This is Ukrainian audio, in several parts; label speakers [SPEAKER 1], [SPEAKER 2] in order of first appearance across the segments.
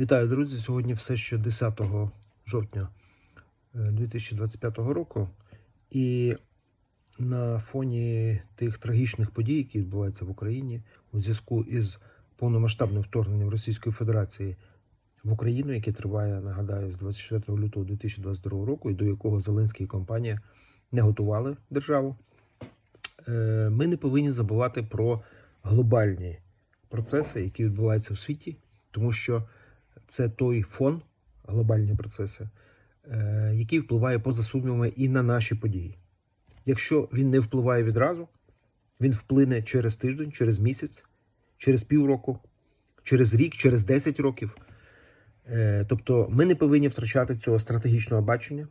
[SPEAKER 1] Вітаю, друзі! Сьогодні все ще 10 жовтня е, 2025 року. І на фоні тих трагічних подій, які відбуваються в Україні у зв'язку із повномасштабним вторгненням Російської Федерації в Україну, яке триває, нагадаю, з 24 лютого 2022 року, і до якого Зеленський і компанія не готували державу. е, Ми не повинні забувати про глобальні процеси, які відбуваються в світі, тому що це той фон, глобальні процеси, е, який впливає поза сумнівами і на наші події. Якщо він не впливає відразу, він вплине через тиждень, через місяць, через півроку, через рік, через 10 років. Е, Тобто ми не повинні втрачати цього стратегічного бачення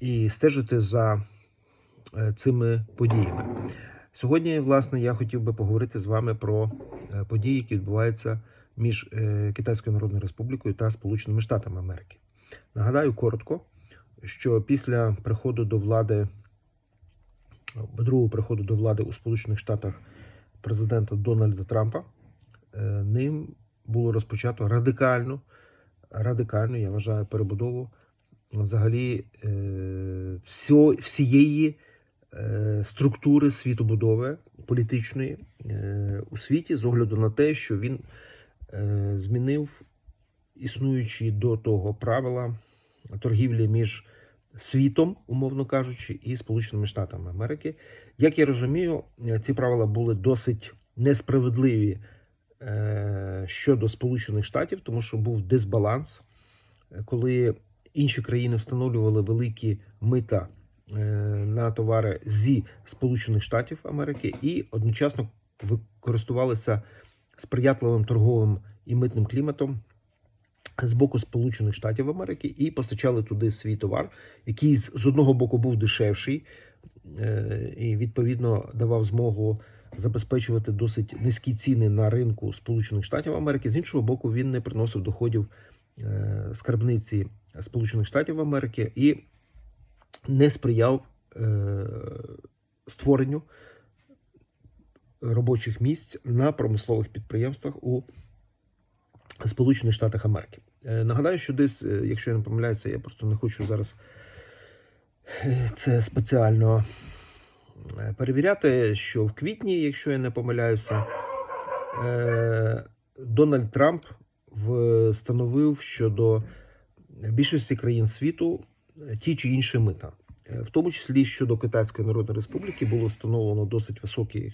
[SPEAKER 1] і стежити за е, цими подіями. Сьогодні, власне, я хотів би поговорити з вами про події, які відбуваються між е, Китайською Народною Республікою та Сполученими Штатами Америки. Нагадаю коротко, що після приходу до влади другого приходу до влади у Сполучених Штатах президента Дональда Трампа е, ним було розпочато радикальну, радикальну, я вважаю, перебудову взагалі е, всієї структури світобудови політичної у світі з огляду на те, що він змінив існуючі до того правила торгівлі між світом, умовно кажучи, і Сполученими Штатами Америки. Як я розумію, е, ці правила були досить несправедливі е, щодо Сполучених Штатів, тому що був дисбаланс, е, коли інші країни встановлювали великі мита е, на товари зі Сполучених Штатів Америки і одночасно використовувалися сприятливим торговим і митним кліматом з боку Сполучених Штатів Америки і постачали туди свій товар, який з одного боку був дешевший е, і відповідно давав змогу забезпечувати досить низькі ціни на ринку Сполучених Штатів Америки. З іншого боку, він не приносив доходів е, скарбниці Сполучених Штатів Америки і не сприяв е, створенню робочих місць на промислових підприємствах у Сполучених Штатах Америки. Е, Нагадаю, що десь, е, якщо я не помиляюся, я просто не хочу зараз е, це спеціально перевіряти, що в квітні, якщо я не помиляюся, Дональд Трамп встановив щодо більшості країн світу ті чи інші мита. Е, В тому числі щодо Китайської Народної Республіки було встановлено досить високі,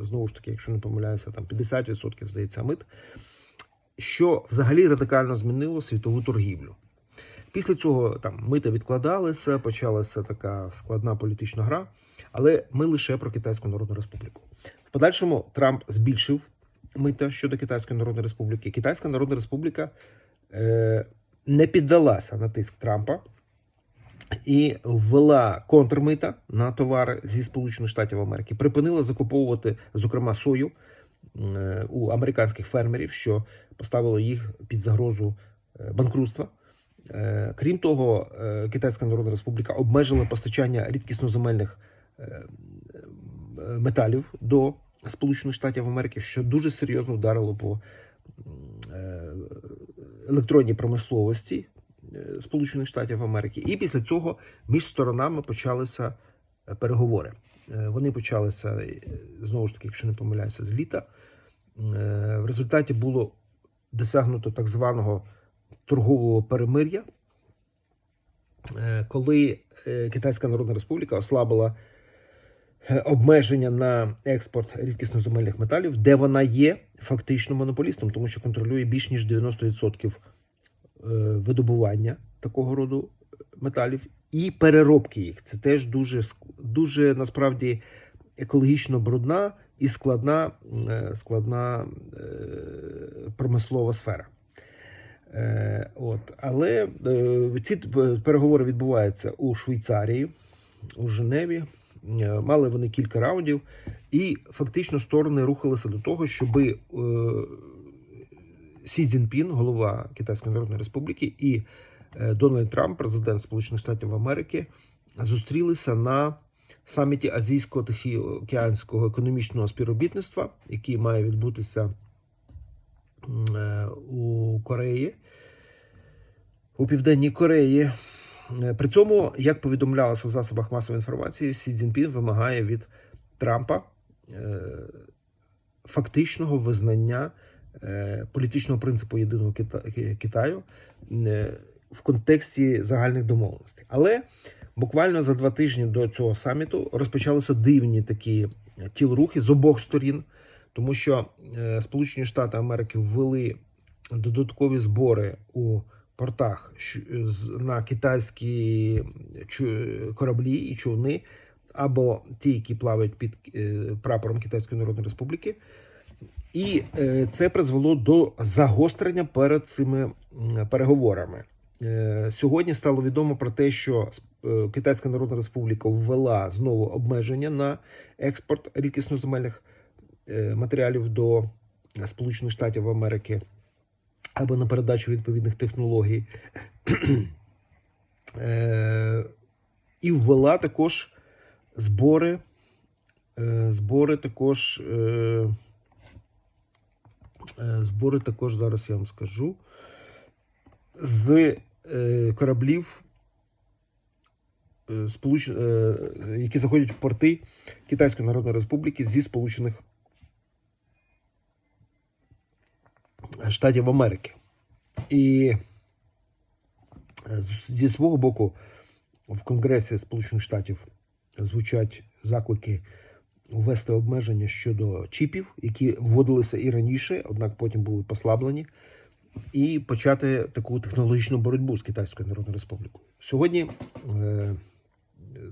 [SPEAKER 1] знову ж таки, якщо не помиляюся, там 50% здається мит, що взагалі радикально змінило світову торгівлю. Після цього там мита відкладалися, почалася така складна політична гра, але ми лише про Китайську Народну Республіку. В подальшому Трамп збільшив мита щодо Китайської Народної Республіки. Китайська Народна Республіка е, не піддалася на тиск Трампа і ввела контрмита на товари зі Сполучених Штатів Америки, припинила закуповувати, зокрема, сою е, у американських фермерів, що поставило їх під загрозу е, банкрутства. Е, Крім того, Китайська Народна Республіка обмежила постачання рідкісноземельних металів до Сполучених Штатів Америки, що дуже серйозно вдарило по електронній промисловості Сполучених Штатів Америки. І після цього між сторонами почалися е, переговори. Е, Вони почалися е, знову ж таки, якщо не помиляюся, з літа. Е, В результаті було досягнуто так званого торгового перемир'я, е, коли е, Китайська Народна Республіка ослабила е, обмеження на експорт рідкісноземельних металів, де вона є фактично монополістом, тому що контролює більш ніж 90% е, видобування такого роду металів і переробки їх. Це теж дуже, дуже насправді екологічно брудна і складна, е, складна е, промислова сфера. Е, От. Але е, ці переговори відбуваються у Швейцарії, у Женеві. Е, Мали вони кілька раундів, і фактично сторони рухалися до того, щоб е, Сі Цзіньпін, голова Китайської Народної Республіки, і е, Дональд Трамп, президент Сполучених Штатів Америки, зустрілися на саміті Азійсько-Тихоокеанського економічного співробітництва, який має відбутися е, у Кореї, у Південній Кореї. Е, При цьому, як повідомлялося в засобах масової інформації, Сі Цзіньпін вимагає від Трампа фактичного визнання політичного принципу єдиного Кита- Китаю е, в контексті загальних домовленостей. Але буквально за два тижні до цього саміту розпочалися дивні такі тілрухи з обох сторін, тому що е, Сполучені Штати Америки ввели додаткові збори у портах на китайські кораблі і човни, або ті, які плавають під е, прапором Китайської Народної Республіки. І е, це призвело до загострення перед цими переговорами. Е, Сьогодні стало відомо про те, що е, Китайська Народна Республіка ввела знову обмеження на експорт рідкісноземельних матеріалів до Сполучених Штатів Америки або на передачу відповідних технологій. І ввела також збори, збори також. Е, Збори також зараз я вам скажу. З е, кораблів, е, які заходять в порти Китайської Народної Республіки зі Сполучених Штатів Америки. І зі свого боку в Конгресі Сполучених Штатів звучать заклики ввести обмеження щодо чіпів, які вводилися і раніше, однак потім були послаблені, і почати таку технологічну боротьбу з Китайською Народною Республікою. Сьогодні е,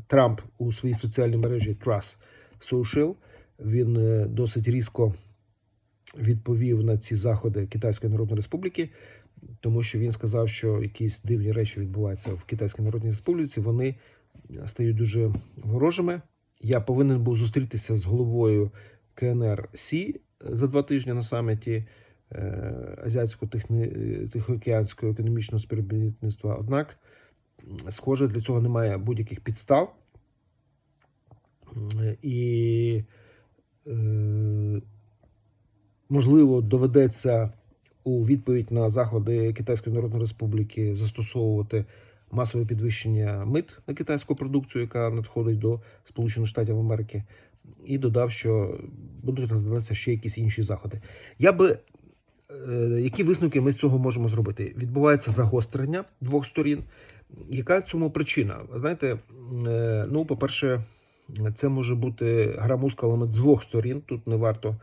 [SPEAKER 1] Трамп у своїй соціальній мережі Trust Social він е, досить різко відповів на ці заходи Китайської Народної Республіки, тому що він сказав, що якісь дивні речі відбуваються в Китайській Народній Республіці. Вони стають дуже ворожими. Я повинен був зустрітися з головою КНР Сі за два тижні на саміті е, Азіатсько-Тихоокеанського економічного співробітництва. Однак, схоже, для цього немає будь-яких підстав. І, е, можливо, доведеться у відповідь на заходи Китайської Народної Республіки застосовувати масове підвищення мит на китайську продукцію, яка надходить до Сполучених Штатів Америки, і додав, що будуть розглядатися ще якісь інші заходи. Я би е, які висновки ми з цього можемо зробити? Відбувається загострення двох сторін. Яка цьому причина? Знаєте, е, ну, по-перше, це може бути гра мускулами двох сторін. Тут не варто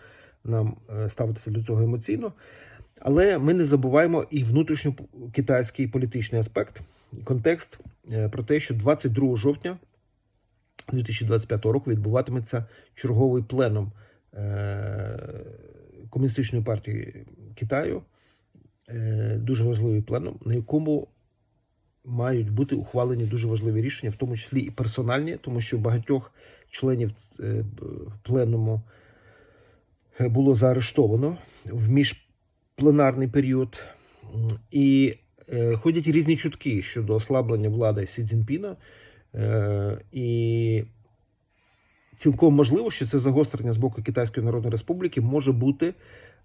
[SPEAKER 1] нам е, ставитися до цього емоційно. Але ми не забуваємо і внутрішньокитайський політичний аспект, контекст е, про те, що 22 жовтня 2025 року відбуватиметься черговий пленум е, Комуністичної партії Китаю, е, дуже важливий пленум, на якому мають бути ухвалені дуже важливі рішення, в тому числі і персональні, тому що багатьох членів пленуму було заарештовано в міжпленарний період. І е, ходять різні чутки щодо ослаблення влади Сі Цзіньпіна. Е, І цілком можливо, що це загострення з боку Китайської Народної Республіки може бути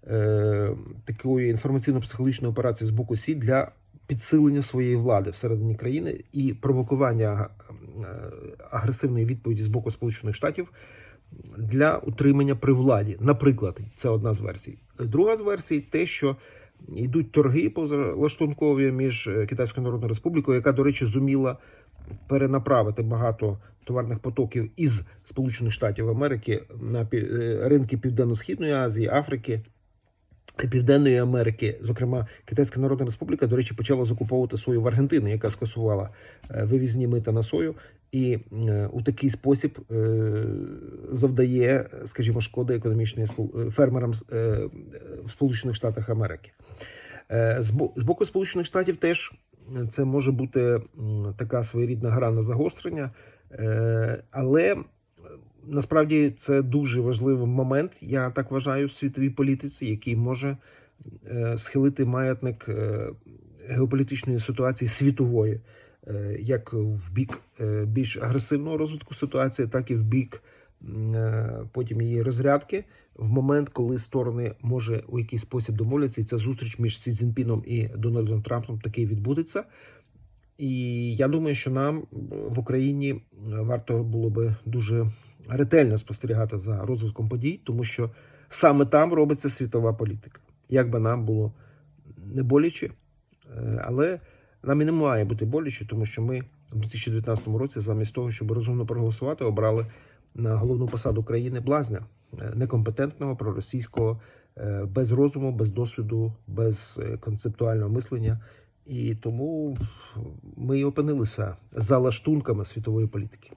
[SPEAKER 1] е, такою інформаційно-психологічною операцією з боку Сі для підсилення своєї влади всередині країни і провокування агресивної відповіді з боку Сполучених Штатів для утримання при владі. Наприклад, це одна з версій. Друга з версій те, що йдуть торги позалаштункові між е, Китайською Народною Республікою, яка, до речі, зуміла перенаправити багато товарних потоків із Сполучених Штатів Америки на е, ринки Південно-Східної Азії, Африки. Південної Америки, зокрема, Китайська Народна Республіка, до речі, почала закуповувати сою в Аргентини, яка скасувала е, вивізні мита на сою, і е, у такий спосіб е, завдає, скажімо, шкоди економічної фермерам в Сполучених Штатах Америки. З боку Сполучених Штатів теж це може бути така своєрідна гра на загострення, але насправді це дуже важливий момент, я так вважаю, в світовій політиці, який може е, схилити маятник е, геополітичної ситуації світової, е, як в бік більш агресивного розвитку ситуації, так і в бік потім її розрядки в момент, коли сторони може у якийсь спосіб домовляться, і ця зустріч між Сі Цзіньпіном і Дональдом Трампом таки відбудеться. І я думаю, що нам в Україні варто було би дуже ретельно спостерігати за розвитком подій, тому що саме там робиться світова політика. Як би нам було не боляче, е, але нам і не має бути боляче, тому що ми у 2019 році, замість того, щоб розумно проголосувати, обрали на головну посаду країни блазня е, некомпетентного, проросійського, е, без розуму, без досвіду, без концептуального мислення. І тому ми і опинилися за лаштунками світової політики.